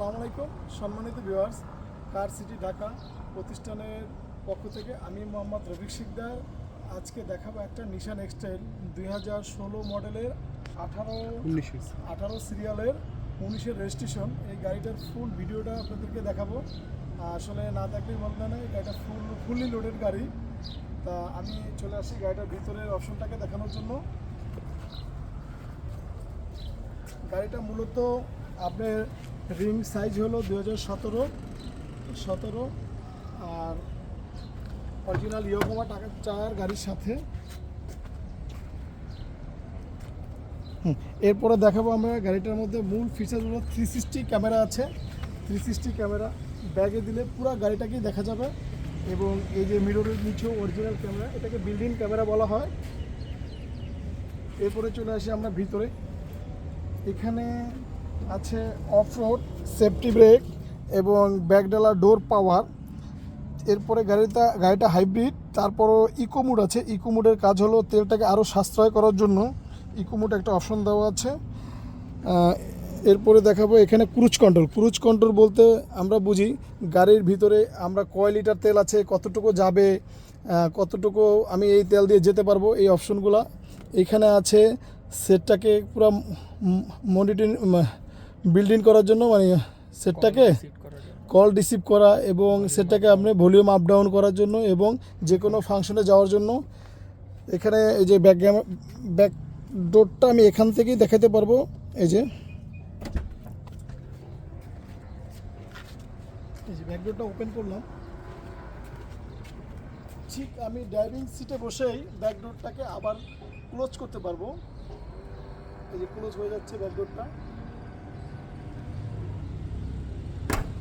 আসসালামু আলাইকুম। সম্মানিত ভিউয়ার্স কার সিটি ঢাকা প্রতিষ্ঠানের পক্ষ থেকে আমি মোহাম্মদ রফিক শিকদার। আজকে দেখাবো একটা নিশান এক্সটাইল দুই হাজার ষোলো মডেলের আঠারো আঠারো সিরিয়ালের উনিশের রেজিস্ট্রেশন এই গাড়িটার ফুল ভিডিওটা আপনাদেরকে দেখাবো। আসলে না দেখলেই বলবে না এই গাড়িটা ফুল ফুললি লোডেড গাড়ি। তা আমি চলে আসি গাড়িটার ভিতরের অপশনটাকে দেখানোর জন্য। গাড়িটা মূলত আপনার রিং সাইজ হলো দু হাজার সতেরো সতেরো, আর অরিজিনাল ইয়োকোমা টাকা চার গাড়ির সাথে। এরপরে দেখাবো আমরা গাড়িটার মধ্যে মূল ফিচার হলো থ্রি সিক্সটি ক্যামেরা আছে। থ্রি সিক্সটি ক্যামেরা, ব্যাগে দিলে পুরো গাড়িটাকেই দেখা যাবে। এবং এই যে মিররের নিচেও অরিজিনাল ক্যামেরা, এটাকে বিল্ডিং ক্যামেরা বলা হয়। এরপরে চলে আসি আমরা ভিতরে। এখানে আছে অফ রোড সেফটি ব্রেক এবং ব্যাকডালা ডোর পাওয়ার। এরপরে গাড়িটা গাড়িটা হাইব্রিড, তারপরও ইকো মুড আছে। ইকো মুডের কাজ হলো তেলটাকে আরও সাশ্রয় করার জন্য ইকো মুড একটা অপশন দেওয়া আছে। এরপরে দেখাবো এখানে ক্রুজ কন্ট্রোল। ক্রুজ কন্ট্রোল বলতে আমরা বুঝি গাড়ির ভিতরে আমরা কয় লিটার তেল আছে, কতটুকু যাবে কতটুকু আমি এই তেল দিয়ে যেতে পারব, এই অপশনগুলো। এখানে আছে সেটটাকে পুরো মনিটরিং বিল্ডিং করার জন্য মানে সেটটাকে কল রিসিভ করা এবং সেটাকে আপনি ভলিউম আপ ডাউন করার জন্য এবং যে কোনো ফাংশনে যাওয়ার জন্য। এখানে এই যে ব্যাক ব্যাক ডোরটা আমি এখান থেকেই দেখাতে পারব এই যে। এই যে ব্যাক ডোরটা ওপেন করলাম। ঠিক আমি ড্রাইভিং সিটে বসেই ব্যাক ডোরটাকে আবার ক্লোজ করতে পারব। এই যে ক্লোজ হয়ে যাচ্ছে ব্যাক ডোরটা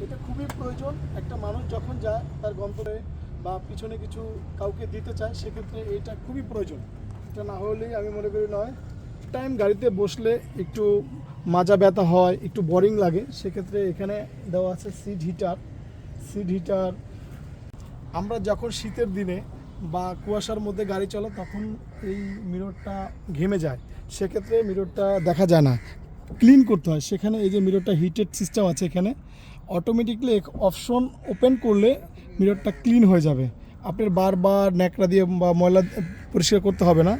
এটা খুবই প্রয়োজন। একটা মানুষ যখন যায়, তার গন্তরে বা পিছনে কিছু কাউকে দিতে চায়, সেক্ষেত্রে এটা খুবই প্রয়োজন। এটা না হলেই আমি মনে করি নয় টাইম গাড়িতে বসলে একটু মাজা ব্যথা হয়, একটু বোরিং লাগে। সেক্ষেত্রে এখানে দেওয়া আছে সিট হিটার সিট হিটার আমরা যখন শীতের দিনে বা কুয়াশার মধ্যে গাড়ি চলে, তখন এই মিররটা ঘেমে যায়। সেক্ষেত্রে মিররটা দেখা যায় না। ক্লিন করতে হয়। সেখানে এই যে মিররটা হিটেড সিস্টেম আছে এখানে অটোমেটিকলি অপশন ওপেন করলে মিররটা ক্লিন হয়ে যাবে। আপনার বারবার ন্যাকড়া দিয়ে বা ময়লা পরিষ্কার করতে হবে না।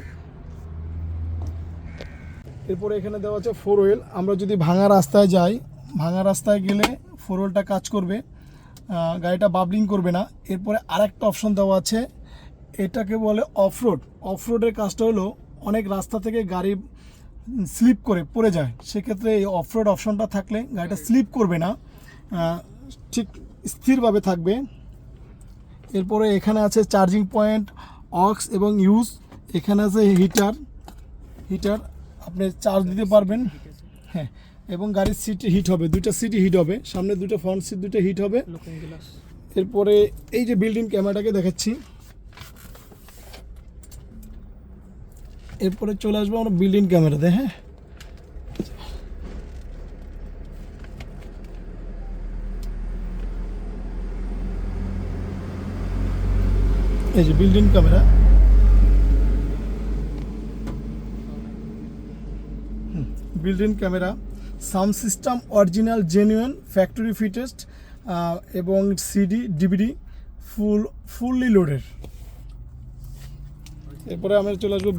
এরপরে এখানে দেওয়া আছে ফোর হুইল আমরা যদি ভাঙা রাস্তায় যাই, ভাঙা রাস্তায় গেলে ফোর হুইলটা কাজ করবে গাড়িটা বাবলিং করবে না। এরপরে আরেকটা অপশন দেওয়া আছে, এটাকে বলে অফরোড অফরোডের কাজটা হলো অনেক রাস্তা থেকে গাড়ি স্লিপ করে পড়ে যায়। সেক্ষেত্রে এই অফরোড অপশনটা থাকলে গাড়িটা স্লিপ করবে না। ঠিক স্থিরভাবে থাকবে। এরপরে এখানে আছে চার্জিং পয়েন্ট অক্স এবং ইউজ এখানে আছে হিটার হিটার আপনি চার্জ দিতে পারবেন। হ্যাঁ এবং গাড়ির সিট হিট হবে। দুইটা সিটই হিট হবে। সামনে দুটো ফ্রন্ট সিট দুটো হিট হবে। এরপরে এই যে বিল্ডিং ক্যামেরাটাকে দেখাচ্ছি। এরপরে চলে আসব আমরা বিল্ডিং ক্যামেরাতে হ্যাঁ। এই যে building camera building camera sound system original genuine factory fitted এবং সিডি ডিভিডি ফুল ফুললি লোডের এরপরে আমরা চলে আসব